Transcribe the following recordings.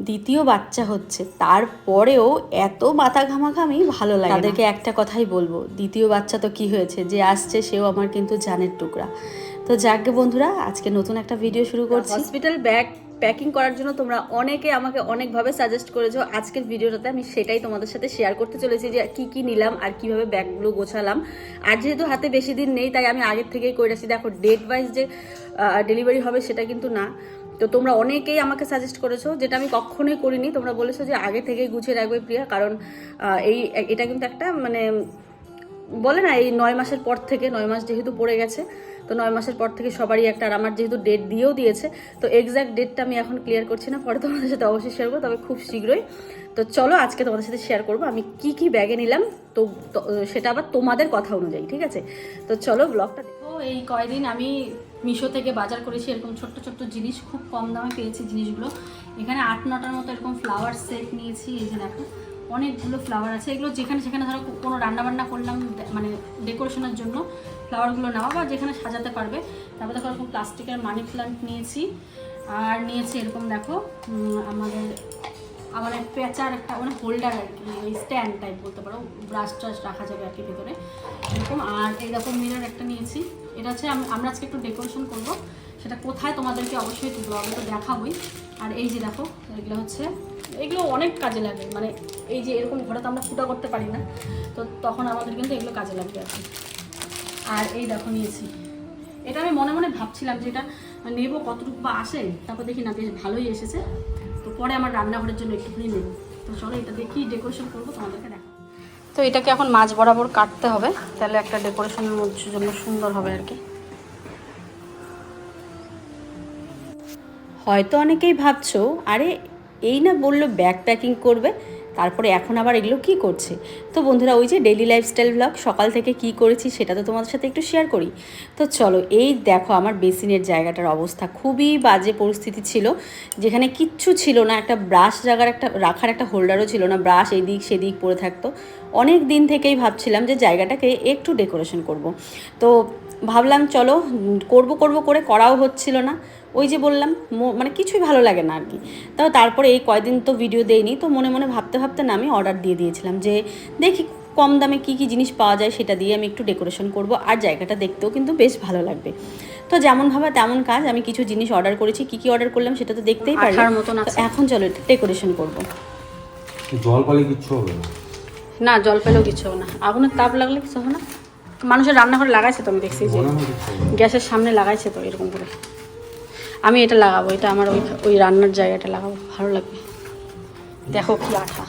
দ্বিতীয় বাচ্চা হচ্ছে। তারপরেও এত মাথা ঘামাঘামি ভালো লাগে তাদেরকে একটা কথাই বলব দ্বিতীয় বাচ্চা তো কি হয়েছে? যে আসছে সেও আমার কিন্তু জানের টুকরা। তো যাকে বন্ধুরা আজকে নতুন একটা ভিডিও শুরু করছি। হসপিটাল ব্যাগ প্যাকিং করার জন্য তোমরা অনেকে আমাকে অনেকভাবে সাজেস্ট করেছ। আজকের ভিডিওটাতে আমি সেটাই তোমাদের সাথে শেয়ার করতে চলেছি যে কি কি নিলাম আর কীভাবে ব্যাগগুলো গোছালাম। আর যেহেতু হাতে বেশি দিন নেই তাই আমি আগের থেকেই করে রাখছি দেখো ডেট ওয়াইজ যে ডেলিভারি হবে সেটা কিন্তু না। তো তোমরা অনেকেই আমাকে সাজেস্ট করেছ যেটা আমি কখনোই করিনি। তোমরা বলেছ যে আগে থেকেই গুছিয়ে রাখবে প্রিয়া কারণ এই এটা কিন্তু একটা মানে বলে না এই নয় মাসের পর থেকে নয় মাস যেহেতু পড়ে গেছে তো নয় মাসের পর থেকে সবারই একটা আর আমার যেহেতু ডেট দিয়েও দিয়েছে তো এক্স্যাক্ট ডেটটা আমি এখন ক্লিয়ার করছি না পরে তোমাদের সাথে অবশ্যই শেয়ার করব তবে খুব শীঘ্রই। তো চলো আজকে তোমাদের সাথে শেয়ার করব আমি কি কি ব্যাগে নিলাম তো, সেটা আবার তোমাদের কথা অনুযায়ী ঠিক আছে? তো চলো ব্লগটা দেখো। এই কয়দিন আমি মিশো থেকে বাজার করেছি, এরকম ছোট্ট ছোট্ট জিনিস, খুব কম দামে পেয়েছি জিনিসগুলো। এখানে আট নটার মতো এরকম ফ্লাওয়ার সেট নিয়েছি, এই যে দেখো, অনেকগুলো ফ্লাওয়ার আছে। এগুলো যেখানে সেখানে ধরো কোনো রান্নাবান্না করলাম মানে ডেকোরেশনের জন্য ফ্লাওয়ারগুলো নেওয়া বা যেখানে সাজাতে পারবে। তারপর দেখো এরকম প্লাস্টিকের মানি প্লান্ট নিয়েছি। আর নিয়েছি এরকম দেখো আমাদের আমাদের পেঁচার একটা মানে হোল্ডার আর কি ওই স্ট্যান্ড টাইপ বলতে পারো ব্রাশ ট্রাশ রাখা যাবে আর কি ভেতরে। এরকম, আর এইরকম মিরর একটা নিয়েছি। এটা হচ্ছে আম- আমরা আজকে একটু ডেকোরেশন করব। সেটা কোথায় তোমাদেরকে অবশ্যই ব্লগে তো দেখাবোই। আর এই যে দেখো, এগুলো হচ্ছে এগুলো অনেক কাজে লাগে। মানে এই যে এরকম ঘরে তো আমরা ফুটা করতে পারি না, তো তখন আমাদের কিন্তু এগুলো কাজে লাগবে আর আর এই দেখো নিয়েছি। এটা আমি মনে মনে ভাবছিলাম যে এটা নেব কতটুকু বা আসে। তারপর দেখি না, বেশ ভালোই এসেছে। তো পরে আমার রান্নাঘরের জন্য একটুখানি নেব। তো চলো এটা দেখি ডেকোরেশন করব তোমাদেরকে তো এটাকে এখন মাছ বরাবর কাটতে হবে। তাহলে একটা ডেকোরেশনের মধ্যে জন্য সুন্দর হবে আর কি। হয়তো অনেকেই ভাবছ, আরে এই না বলল ব্যাগ প্যাকিং করবে তারপরে এখন আবার এগুলো কি করছে? তো বন্ধুরা, ওই যে ডেলি লাইফস্টাইল ব্লগ সকাল থেকে কি করেছি সেটা তো তোমাদের সাথে একটু শেয়ার করি। তো চলো, এই দেখো আমার বেসিনের জায়গাটার অবস্থা। খুবই বাজে পরিস্থিতি ছিল, যেখানে কিচ্ছু ছিল না। একটা ব্রাশ জায়গার একটা, রাখার একটা হোল্ডারও ছিল না। ব্রাশ এদিক সেদিক পড়ে থাকতো। অনেক দিন থেকেই ভাবছিলাম যে জায়গাটাকে একটু ডেকোরেশন করব। তো ভাবলাম চলো করব করব করে করাও হচ্ছিল না। ওই যে বললাম মো- মানে কিছুই ভালো লাগে না আর কি তাও তারপরে এই কয়দিন তো ভিডিও দেয়নি তো মনে মনে ভাবতে ভাবতে না আমি অর্ডার দিয়ে দিয়েছিলাম যে দেখি কম দামে কি কি জিনিস পাওয়া যায় সেটা দিয়ে আমি একটু ডেকোরেশন করব আর জায়গাটা দেখতেও কিন্তু বেশ ভালো লাগবে। তো যেমন ভাবা তেমন কাজ আমি কিছু জিনিস অর্ডার করেছি কি কি অর্ডার করলাম সেটা তো দেখতেই পারি আঠার মতন আছে। এখন চলো ডেকোরেশন করব। জল পালে কিচ্ছু হবে না। না জল পেলেও কিছু হবে না। আগুনের তাপ লাগলে কিছু হবে না। মানুষের রান্নাঘরে লাগাইছে তো আমি দেখছি যে। গ্যাসের সামনে লাগাইছে তো এরকম করে। আমি এটা লাগাবো এটা আমার ওই ওই রান্নার জায়গাটা লাগাবো ভালো লাগবে। দেখো কি আঠা।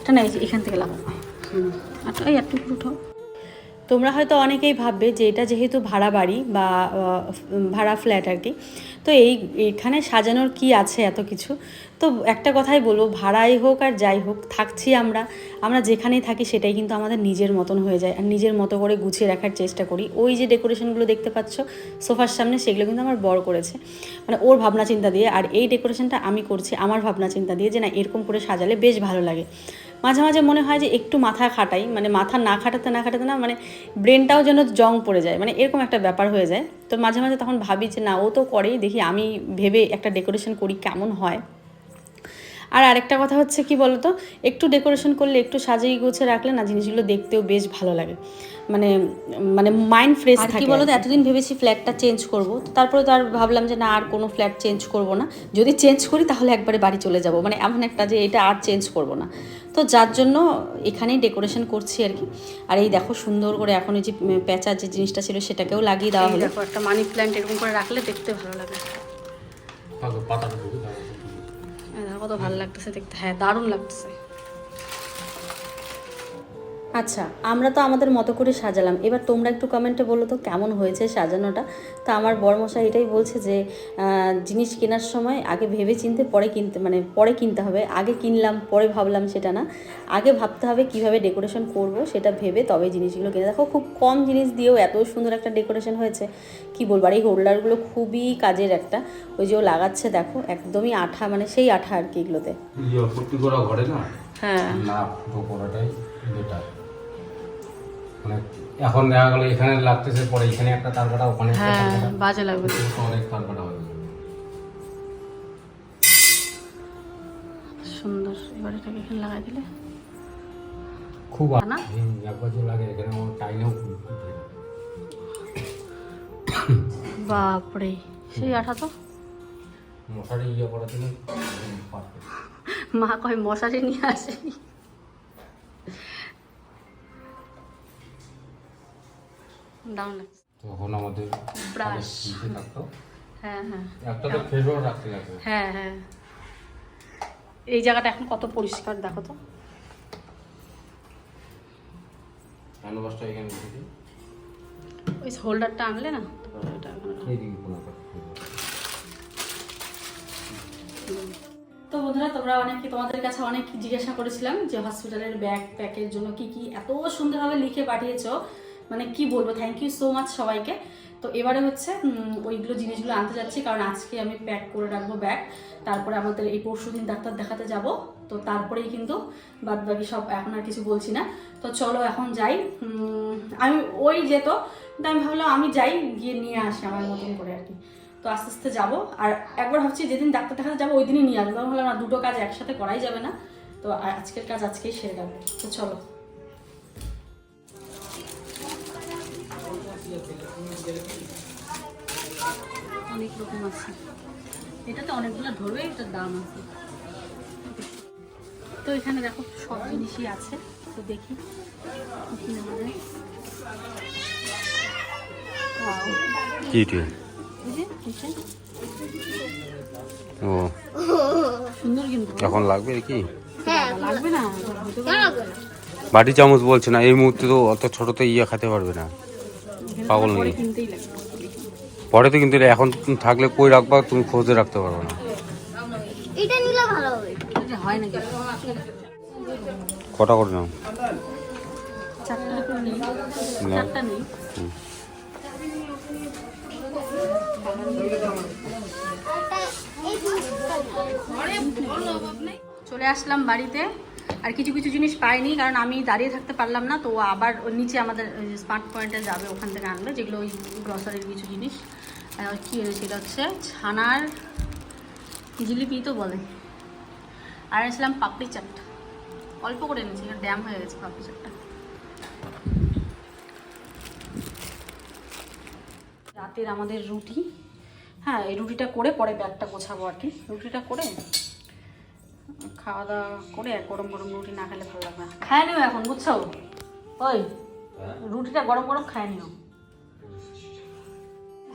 এটা না এখান থেকে লাগাবো। হুম আঠা এই একটু উঠো তোমরা হয়তো অনেকেই ভাববে যে এটা যেহেতু ভাড়া বাড়ি বা ভাড়া ফ্ল্যাট আর কি। তো এই, এখানে সাজানোর কি আছে এত কিছু? তো একটা কথাই বলব, ভাড়াই হোক আর যাই হোক, থাকছি আমরা। আমরা যেখানেই থাকি সেটাই কিন্তু আমাদের নিজের মতন হয়ে যায়। আর নিজের মতো করে গুছিয়ে রাখার চেষ্টা করি। ওই যে ডেকোরেশনগুলো দেখতে পাচ্ছ, সোফার সামনে, সেগুলো কিন্তু আমার বড় করেছে। মানে ওর ভাবনা চিন্তা দিয়ে, আর এই ডেকোরেশনটা আমি করছি, আমার ভাবনা চিন্তা দিয়ে যে না, এরকম করে সাজালে বেশ ভালো লাগে। মাঝে মাঝে মনে হয় যে একটু মাথা খাটাই মানে মাথা না খাটাতে না খাটাতে না মানে ব্রেনটাও যেন জং পড়ে যায় মানে এরকম একটা ব্যাপার হয়ে যায়। তো মাঝে মাঝে তখন ভাবি যে না, ও তো করেই, দেখি আমি ভেবে একটা ডেকোরেশন করি কেমন হয়। আর আরেকটা কথা হচ্ছে কি বলতো? একটু ডেকোরেশন করলে একটু সাজিয়ে গুছে রাখলে না জিনিসগুলো দেখতেও বেশ ভালো লাগে। মানে মানে মাইন্ড ফ্রেশ থাকে কি বলতো এতদিন ভেবেছি ফ্ল্যাটটা চেঞ্জ করব। তো তারপরে তো আর ভাবলাম যে না আর কোনো ফ্ল্যাট চেঞ্জ করব না। যদি চেঞ্জ করি তাহলে একবারে বাড়ি চলে যাব। মানে এমন একটা যে এটা আর চেঞ্জ করব না। তো যার জন্য এখানেই ডেকোরেশন করছি আর কি। আর এই দেখো সুন্দর করে এখন এই যে প্যাঁচার যে জিনিসটা ছিল সেটাকেও লাগিয়ে দেওয়া হলো। দেখো একটা মানি প্ল্যান্ট এরকম করে রাখলে দেখতে ভালো লাগে। কত ভালো লাগতেছে দেখতে হ্যাঁ দারুণ লাগতেছে। আচ্ছা আমরা তো আমাদের মতো করে সাজালাম। এবার তোমরা একটু কমেন্টে বলো তো কেমন হয়েছে সাজানোটা? তা আমার বড়মশাই এটাই বলছে যে জিনিস কেনার সময় আগে ভেবে চিনতে পরে কিনতে মানে পরে কিনতে হবে। আগে কিনলাম পরে ভাবলাম সেটা না। আগে ভাবতে হবে কীভাবে ডেকোরেশন করব সেটা ভেবে তবে জিনিসগুলো কিনে। দেখো খুব কম জিনিস দিয়েও এত সুন্দর একটা ডেকোরেশন হয়েছে। কি বলব আর এই হোল্ডারগুলো খুবই কাজের একটা। ওই যে ও লাগাচ্ছে দেখো একদমই আঠা মানে সেই আঠা আর কি এগুলোতে। ঘরে না? হ্যাঁ। না মানে এখন দেখা গেলো এখানে লাগতেছে পরে এখানে একটা তার কাটা ওখানে হ্যাঁ বাজে লাগবে। অনেক তার কাটা যাবে। সুন্দর এবার এটাকে এখানে লাগাই দিলে। খুব না? একবার যে লাগে এখানে আমার টাইনেও বাপরে সেই আঠা তো? মশারি ইয়ে করার জন্য মা কয় মশারি নিয়ে আসে? তখন আমাদের. ইসে থাকতো। হ্যাঁ হ্যাঁ। একটা তো রাখতে লাগবে হ্যাঁ হ্যাঁ। এই জায়গাটা এখন কত পরিষ্কার দেখো তো। এখানে দিই। ওই হোল্ডারটা আনলে না কোনাটা তো বন্ধুরা তোমরা অনেক তোমাদের কাছে অনেক জিজ্ঞাসা করেছিলাম যে হসপিটালের ব্যাগ প্যাকের জন্য কি কি এত সুন্দরভাবে লিখে পাঠিয়েছো। মানে কি বলব থ্যাংক ইউ সো মাচ সবাইকে। তো এবারে হচ্ছে ওইগুলো জিনিসগুলো আনতে যাচ্ছি, কারণ আজকে আমি প্যাক করে রাখব ব্যাগ তারপরে আমাদের এই পরশু দিন ডাক্তার দেখাতে যাব। তো তারপরেই কিন্তু বাদ বাকি সব এখন আর কিছু বলছি না। তো চলো এখন যাই। আমি ওই যেত কিন্তু আমি ভাবলাম আমি যাই, গিয়ে নিয়ে আসি আমার মতন করে আর কি। তো আস্তে আস্তে যাব। আর একবার ভাবছি যেদিন ডাক্তার দেখাতে যাব, ওই দিনই নিয়ে আসব। ভাবলাম না, দুটো কাজ একসাথে করাই যাবে না। তো আজকের কাজ আজকেই সেরে রাখব। তো চলো। অনেক রকম আছে। এটাতে অনেকগুলো ধরবে এটার দাম আছে। তো এখানে দেখো সব জিনিসই আছে। তো দেখি কি নিচে। ও। সুন্দর কিন্তু। এখন লাগবে কি? লাগবে না। বাটি চামচ বলছে না এই মুহূর্তে তো অত ছোট তো ইয়ে খেতে পারবে না। পাগল লাগবে পরে তো কিন্তু এখন তুমি থাকলে কই রাখবা তুমি খোঁজে রাখতে পারবে না। এটা নিলে ভালো হবে। এটা হয় নাকি? কটা করে নাও? চারটা করে নিই। চারটা নেই। চলে আসলাম বাড়িতে। আর কিছু কিছু জিনিস পাইনি, কারণ আমি দাঁড়িয়ে থাকতে পারলাম না, তো আবার নিচে আমাদের স্মার্ট পয়েন্টে যাবে, ওখান থেকে আনবে, যেগুলো ওই গ্রসারির কিছু জিনিস। কী এটা হচ্ছে ছানার জিলিপি তো বলে। আর এনেছিলাম পাপড়ি চাট। অল্প করে এনেছি ড্যাম হয়ে গেছে পাপড়ি চাটটা। রাতের আমাদের রুটি। হ্যাঁ এই রুটিটা করে পরে ব্যাগটা গোছাবো আর কি। রুটিটা করে খাওয়া দাওয়া করে আর গরম গরম রুটি না খেলে ভালো লাগবে না। খায় নিও এখন বুঝছ? ওই রুটিটা গরম গরম খায় নিও।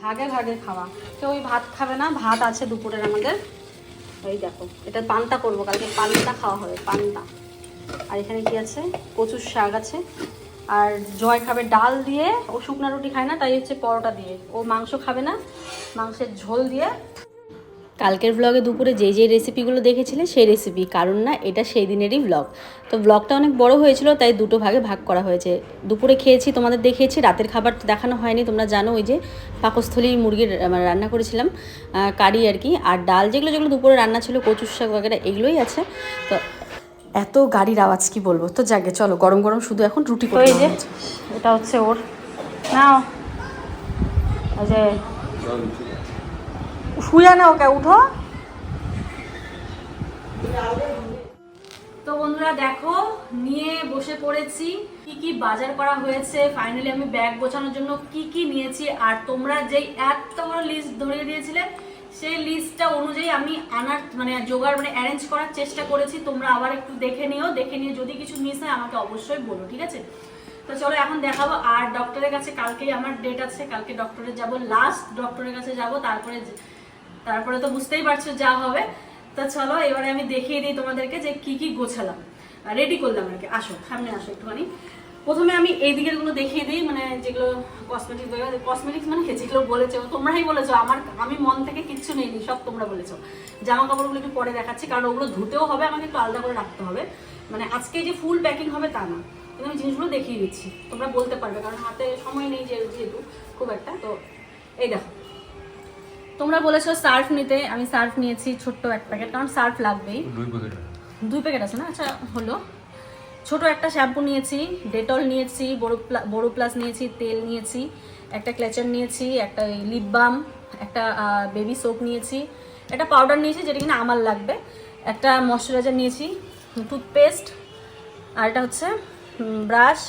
ভাগে ভাগে খাওয়া। কেউ ওই ভাত খাবে না ভাত আছে দুপুরের আমাদের। এই দেখো এটা পান্তা করব কালকে পান্তা খাওয়া হবে পান্তা। আর এখানে কি আছে? কচুর শাক আছে। আর জয় খাবে ডাল দিয়ে ও শুকনা রুটি খায় না তাই হচ্ছে পরোটা দিয়ে। ও মাংস খাবে না মাংসের ঝোল দিয়ে কালকের ব্লগে দুপুরে যে যে রেসিপিগুলো দেখেছিলে সেই রেসিপি কারণ না এটা সেই দিনেরই ব্লগ তো ব্লগটা অনেক বড় হয়েছিল তাই দুটো ভাগে ভাগ করা হয়েছে। দুপুরে খেয়েছি তোমাদের দেখিয়েছি রাতের খাবার দেখানো হয়নি তোমরা জানো ওই যে পাকস্থলী মুরগির মানে রান্না করেছিলাম কারি আর কি। আর ডাল যেগুলো যেগুলো দুপুরে রান্না ছিল কচুর শাক বাগেরা এগুলোই আছে। তো এত গাড়ির আওয়াজ কি বলব? তো যাকে চলো গরম গরম শুধু এখন রুটি করে এই যে এটা হচ্ছে ওর। নাও। যে শুয়ে না ওকে, উঠো। তো বন্ধুরা দেখো, নিয়ে বসে পড়েছি। কি কি বাজার করা হয়েছে? ফাইনালি আমি ব্যাগ গোছানোর জন্য কি কি নিয়েছি? আর তোমরা যেই এত বড় লিস্ট ধরিয়ে দিয়েছিলে, সেই লিস্টটা অনুযায়ী আমি আনার মানে জোগাড় মানে অ্যারেঞ্জ করার চেষ্টা করেছি। তোমরা আবার একটু দেখে নিও। দেখে নিয়ে যদি কিছু মিস হয়, আমাকে অবশ্যই বলো, ঠিক আছে? তো চলো এখন দেখাবো। আর ডক্টরের কাছে কালকেই আমার ডেট আছে। কালকে ডক্টরে যাব। লাস্ট ডক্টরের কাছে যাব। তারপরে তারপরে তো বুঝতেই পারছ যা হবে। তো চলো, এবারে আমি দেখিয়ে দিই তোমাদেরকে যে কি কি গোছালাম। রেডি করলাম আর কি। আসো, সামনে আসো একটুখানি। প্রথমে আমি এই দিকেরগুলো দেখিয়ে দিই মানে যেগুলো কসমেটিক কসমেটিক্স মানে যেগুলো বলেছ, তোমরাই বলেছ। আমার, আমি মন থেকে কিচ্ছু নেইনি, সব তোমরা বলেছ। জামা কাপড়গুলো একটু পরে দেখাচ্ছি, কারণ ওগুলো ধুতেও হবে, আমাকে একটু আলাদা করে রাখতে হবে। মানে আজকে যে ফুল প্যাকিং হবে তা না। কিন্তু আমি জিনিসগুলো দেখিয়ে দিচ্ছি। তোমরা বলতে পারবে, কারণ হাতে সময় নেই যেহেতু, খুব একটা। তো এই দেখো তোমরা বলেছ সার্ফ নিতে আমি সার্ফ নিয়েছি ছোট্ট এক প্যাকেট কারণ সার্ফ লাগবেই। দুই প্যাকেট দুই প্যাকেট আছে না? আচ্ছা হলো। ছোট একটা শ্যাম্পু নিয়েছি ডেটল নিয়েছি বড়ো বড়ো প্লাস নিয়েছি তেল নিয়েছি একটা ক্লেচার নিয়েছি একটা লিপ বাম একটা বেবি সোপ নিয়েছি একটা পাউডার নিয়েছি যেটা কিনা আমার লাগবে একটা ময়শ্চারাইজার নিয়েছি টুথপেস্ট আর এটা হচ্ছে ব্রাশ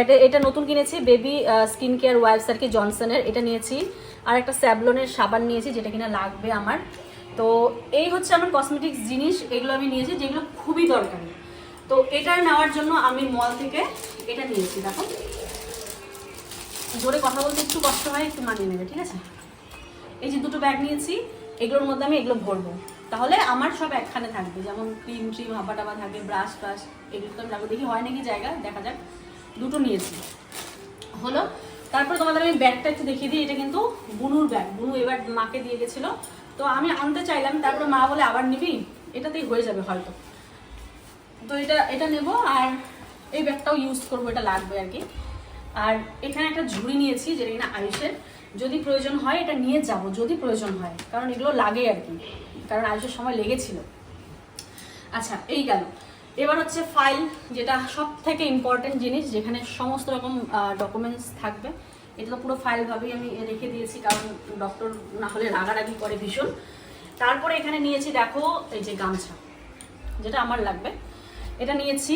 এটা এটা নতুন কিনেছি বেবি স্কিন কেয়ার ওয়াইপস আর কি জনসনের এটা নিয়েছি আর একটা স্যাবলনের সাবান নিয়েছি যেটা কিনা লাগবে আমার। তো এই হচ্ছে আমার কসমেটিক্স জিনিস, এগুলো আমি নিয়েছি যেগুলো খুবই দরকারি। তো এটা নেওয়ার জন্য আমি মল থেকে এটা নিয়েছি, দেখো। জোরে কথা বলতে একটু কষ্ট হয়, একটু মানিয়ে নেবে, ঠিক আছে? এই যে দুটো ব্যাগ নিয়েছি, এগুলোর মধ্যে আমি এগুলো ভরবো। তাহলে আমার সব একখানে থাকবে, যেমন ক্রিম ট্রিম হাবা টাবা থাকে ব্রাশ ট্রাশ এগুলো তো আমি দেখি হয় নাকি জায়গা, দেখা যাক। দুটো নিয়েছি। হলো তারপর তোমাদের আমি ব্যাগটা একটু দেখিয়ে দিই, এটা কিন্তু বুনুর ব্যাগ। বুনু এবার মাকে দিয়ে গেছিল। তো আমি আনতে চাইলাম, তারপর মা বলে আবার নিবি, এটাতেই হয়ে যাবে হয়তো। তো এটা এটা নেব, আর এই ব্যাগটাও ইউজ করব, এটা লাগবে আর কি। আর এখানে একটা ঝুড়ি নিয়েছি, যেটা কিনা আয়ুষের। যদি প্রয়োজন হয়, এটা নিয়ে যাব, যদি প্রয়োজন হয়। কারণ এগুলো লাগে আর কি, কারণ আয়ুষের সময় লেগেছিল। আচ্ছা এই গেল। এবার হচ্ছে ফাইল যেটা সব থেকে ইম্পর্টেন্ট জিনিস, যেখানে সমস্ত রকম ডকুমেন্টস থাকবে। এটা তো পুরো ফাইল ভাবেই আমি রেখে দিয়েছি, কারণ ডক্টর না হলে রাগারাগি করে ভীষণ। তারপরে এখানে নিয়েছি, দেখো, এই যে গামছা, যেটা আমার লাগবে। এটা নিয়েছি,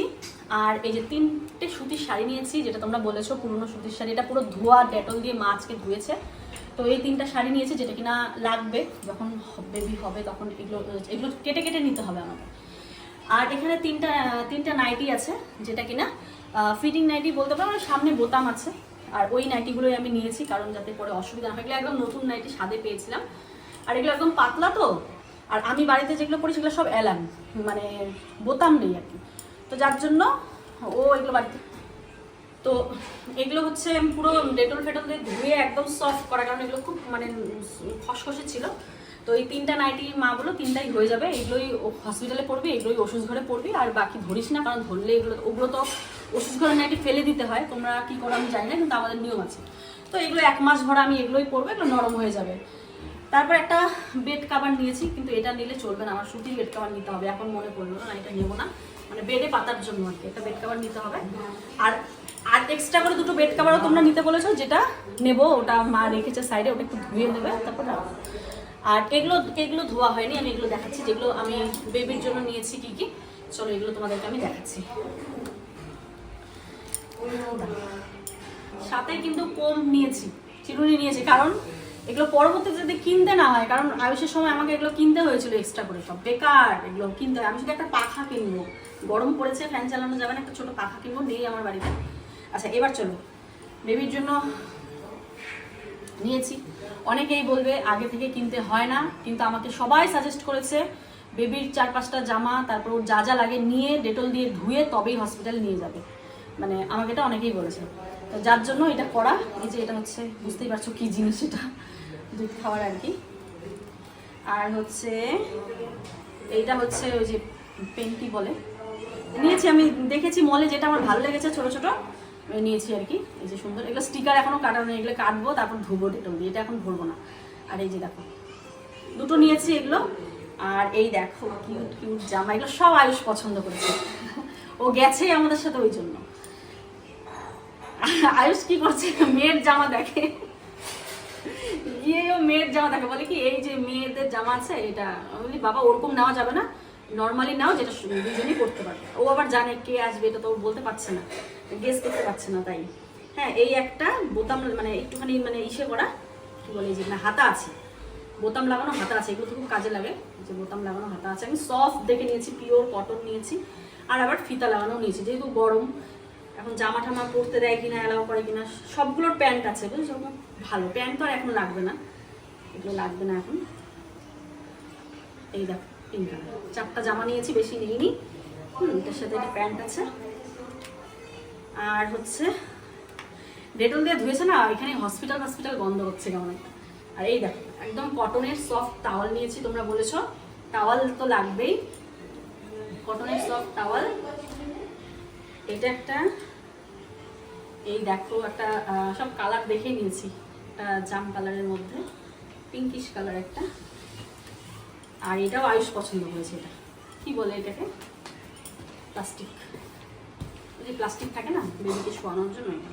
আর এই যে তিনটে সুতির শাড়ি নিয়েছি, যেটা তোমরা বলেছ পুরনো সুতির শাড়ি। এটা পুরো ধোয়া, ডেটল দিয়ে মা আজকে ধুয়েছে। তো এই তিনটা শাড়ি নিয়েছি, যেটা কিনা লাগবে, যখন বেবি হবে, তখন এগুলো এগুলো কেটে কেটে নিতে হবে আমাকে। আর এখানে তিনটা তিনটা নাইটি আছে, যেটা কিনা ফিটিং নাইটি বলতে পারো মানে সামনে বোতাম আছে। আর ওই নাইটিগুলোই আমি নিয়েছি, কারণ যাতে পরে অসুবিধা হয়। এগুলো একদম নতুন নাইটি স্বাদে পেয়েছিলাম। আর এগুলো একদম পাতলা তো। আর আমি বাড়িতে যেগুলো করি সেগুলো সব এলান মানে বোতাম নেই আর কি। তো যার জন্য ও এগুলো বাড়িতে তো এগুলো হচ্ছে পুরো ডেটল ফেটল দিয়ে ধুয়ে একদম সফট করা, কারণ এগুলো খুব মানে খসখসে ছিল। তো এই তিনটা নাইটি মা বলো তিনটাই হয়ে যাবে, এগুলোই হসপিটালে পড়বি, এগুলোই ওষুধ ঘরে পড়বি, আর বাকি ধরিস না, কারণ ধরলে এগুলো, ওগুলো তো ওষুধ ঘরে নাইটি ফেলে দিতে হয়, তোমরা কি করো আমি জানি না, কিন্তু আমাদের নিয়ম আছে। তো এগুলো এক মাস ভরা আমি এগুলোই পরবো এগুলো নরম হয়ে যাবে। তারপর একটা বেড কাভার নিয়েছি, কিন্তু এটা নিলে চলবে না, আমার সুতির বেড কাভার নিতে হবে, এখন মনে পড়ল না, এটা নেব না মানে বেডে পাতার জন্য আর কি, একটা বেড কাভার নিতে হবে। আর আর এক্সট্রা করে দুটো বেড কাভারও তোমরা নিতে বলেছ, যেটা নেব, ওটা মা রেখেছে সাইডে ওটা একটু ধুয়ে দেবে তারপর। আর এগুলো এগুলো ধোয়া হয়নি, আমি এগুলো দেখাচ্ছি, যেগুলো আমি বেবির জন্য নিয়েছি কি কি। চলো, এগুলো তোমাদেরকে আমি দেখাচ্ছি। সাথে কিন্তু কম নিয়েছি, চিরুনি নিয়েছি, কারণ এগুলো পরবর্তীতে যদি কিনতে না হয়, কারণ আয়ুষের সময় আমাকে এগুলো কিনতে হয়েছিল এক্সট্রা করে সব, বেকার এগুলো কিনতে হয়। আমি শুধু একটা পাখা কিনবো। গরম পড়েছে ফ্যান চালানো যাবে না, একটা ছোটো পাখা কিনবো নেই আমার বাড়িতে। আচ্ছা এবার চলো বেবির জন্য নিয়েছি। অনেকেই বলবে, আগে থেকে কিনতে হয় না। কিন্তু আমাকে সবাই সাজেস্ট করেছে, বেবির চার পাঁচটা জামা, তারপর ওর যা যা লাগে নিয়ে ডেটল দিয়ে ধুয়ে তবেই হসপিটাল নিয়ে যাবে। মানে আমাকে এটা অনেকেই বলেছে। তো যার জন্য এটা করা, এই যে এটা হচ্ছে, বুঝতেই পারছ কী জিনিস এটা, দুধ খাওয়ার আর কি। আর হচ্ছে, এইটা হচ্ছে ওই যে পেন্টি বলে। নিয়েছি আমি, দেখেছি মলে যেটা আমার ভালো লেগেছে ছোট ছোট নিয়েছি আর কি, এই যে সুন্দর। এগুলো স্টিকার এখনও কাটানো নেই, এগুলো কাটবো, তারপর ধুবো ডেটল দিয়ে এটা এখন ভরবো না। আর এই যে দেখো, দুটো নিয়েছি এগুলো। আর এই দেখো কিউট কিউট জামা, এগুলো সব আয়ুষ পছন্দ করেছে। ও গেছেই আমাদের সাথে ওই জন্য। আয়ুষ কি করছে? মেয়ের জামা দেখে। গিয়ে ও মেয়ের জামা দেখে। বলে কি, এই যে মেয়েদের জামা আছে, এটা। বলি, বাবা, ওরকম নেওয়া যাবে না। নর্মালি নাও যেটা দুজনেই করতে পারবে। ও আবার জানে কে আসবে, এটা তো বলতে পারছে না। গেস করতে পারছে না তাই। হ্যাঁ এই একটা বোতাম মানে একটুখানি মানে ইসে করা, কি বলে যে, না, হাতা আছে। বোতাম লাগানো হাতা আছে, এগুলো তো খুব কাজে লাগে। যে বোতাম লাগানো হাতা আছে। আমি সফট দেখে নিয়েছি পিওর কটন নিয়েছি। আর আবার ফিতা লাগানো নিয়েছি, যেহেতু গরম। এখন জামা টামা পরতে দেয় কিনা অ্যালাউ করে কিনা, সবগুলোর প্যান্ট আছে, বুঝছ? ভালো, প্যান্ট তো আর এখন লাগবে না। এগুলো লাগবে না এখন। এই দেখো। পিঙ্ক চারটা জামা নিয়েছি, বেশি নিইনি। হুম, এটার সাথে একটা প্যান্ট আছে। আর হচ্ছে, ডেটল দিয়ে ধুয়েছে না, এখানে হসপিটাল হসপিটাল বন্ধ হচ্ছে কেমন একটা। আর এই দেখো, একদম কটনের সফট টাওয়াল নিয়েছি, তোমরা বলেছ। টাওয়াল তো লাগবেই। কটনের সফট টাওয়াল। এটা একটা, এই দেখো, একটা সব কালার দেখে নিয়েছি। একটা জাম কালারের মধ্যে, পিঙ্কিশ কালার একটা। আর এটাও আয়ুষ পছন্দ করেছে এটা। কি বলে এটাকে? প্লাস্টিক। যে প্লাস্টিক থাকে না, বেবিকে শোয়ানোর জন্য এটা।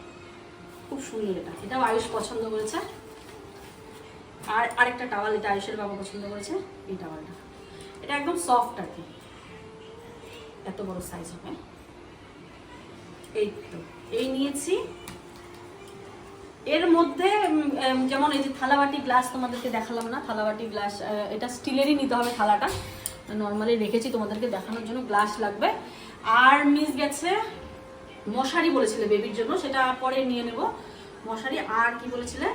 খুব সুন্দর এটা। এটাও আয়ুষ পছন্দ করেছে। আর আরেকটা টাওয়াল এটা আয়ুষের বাবা পছন্দ করেছে, এই টাওয়ালটা। এটা একদম সফট আর কি। এত বড় সাইজ হবে। এই তো, এই নিয়েছি। এর মধ্যে যেমন এই যে থালাবাটি গ্লাস তোমাদেরকে দেখালাম না, থালাবাটি গ্লাস এটা স্টিলেরই নিতে হবে থালাটা। নর্মালি রেখেছি তোমাদেরকে দেখানোর জন্য গ্লাস লাগবে। আর মিস গেছে মশারি বলেছিলে বেবির জন্য, সেটা পরে নিয়ে নেব। মশারি আর কি বলেছিলে?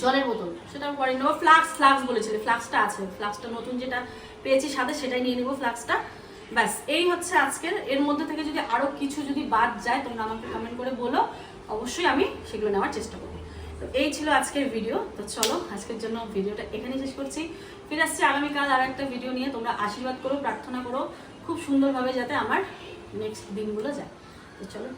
জলের বোতল সেটা পরে নেব। ফ্লাক্স ফ্লাক্স বলেছিলে ফ্লাক্সটা আছে। ফ্লাক্সটা নতুন যেটা পেয়েছি সাথে, সেটাই নিয়ে নেব ফ্লাক্সটা ব্যাস, এই হচ্ছে আজকের। এর মধ্যে থেকে যদি আরও কিছু যদি বাদ যায়, তোমরা আমাকে কমেন্ট করে বলো। অবশ্যই আমি সেগুলো নেওয়ার চেষ্টা করব। তো এই ছিল আজকের ভিডিও তো চলো, আজকের জন্য ভিডিওটা এখানে শেষ করছি। ফিরে আসছি আগামীকাল আর একটা ভিডিও নিয়ে। তোমরা আশীর্বাদ করো, প্রার্থনা করো, খুব সুন্দরভাবে যাতে আমার নেক্সট দিনগুলো যায়। তো চলো।